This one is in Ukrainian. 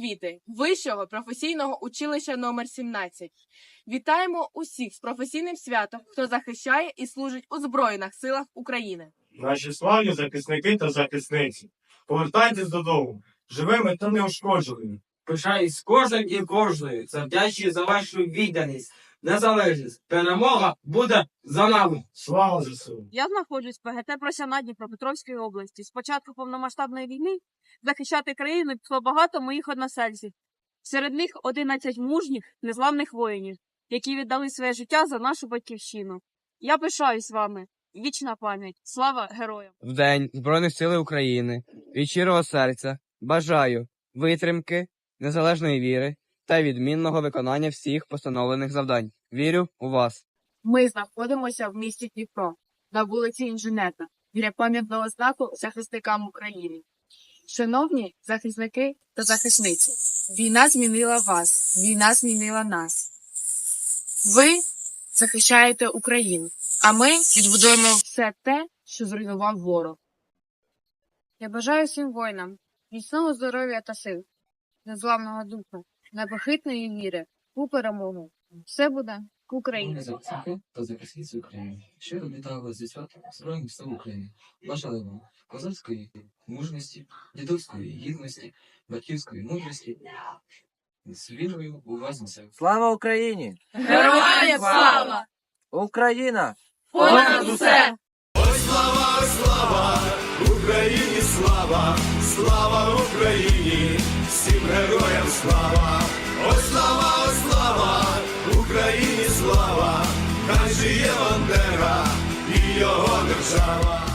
освіти Вищого професійного училища номер 17. Вітаємо усіх з професійним святом, хто захищає і служить у Збройних силах України. Наші славні захисники та захисниці. Повертайтесь додому, живими та неушкодженими. Пишаюсь кожним і кожною, завдячую за вашу відданість, незалежність. Перемога буде за нами. Слава ЗСУ! Я знаходжусь в ПГТ Просяна Дніпропетровської області. З початку повномасштабної війни захищати країну пішло багато моїх односельців. Серед них 11 мужніх, незламних воїнів, які віддали своє життя за нашу батьківщину. Я пишаюсь вами. Вічна пам'ять. Слава героям! в День Збройних сил України від щирого серця бажаю витримки, незалежної віри та відмінного виконання всіх постановлених завдань. Вірю у вас. Ми знаходимося в місті Дніпро на вулиці Інженерна біля пам'ятного знаку захисникам України. Шановні захисники та захисниці, війна змінила вас, війна змінила нас. Ви захищаєте Україну, а ми відбудуємо все те, що зруйнував ворог. Я бажаю всім воїнам міцного здоров'я та сил, незламного духу, непохитної віри у перемогу. Все буде в Україні. захисники та захисниці України. Щиро вітаю вас зі святом Збройних сил України. Бажаю вам козацької мужності, дідовської гідності, батьківської мудрості. З вірою у вас несе. Слава Україні! Героям слава! Україна! Понад усе! слава, Україні, всім героям слава, Ось слава, ой, слава, Україні слава, хай жиє бандера і його держава.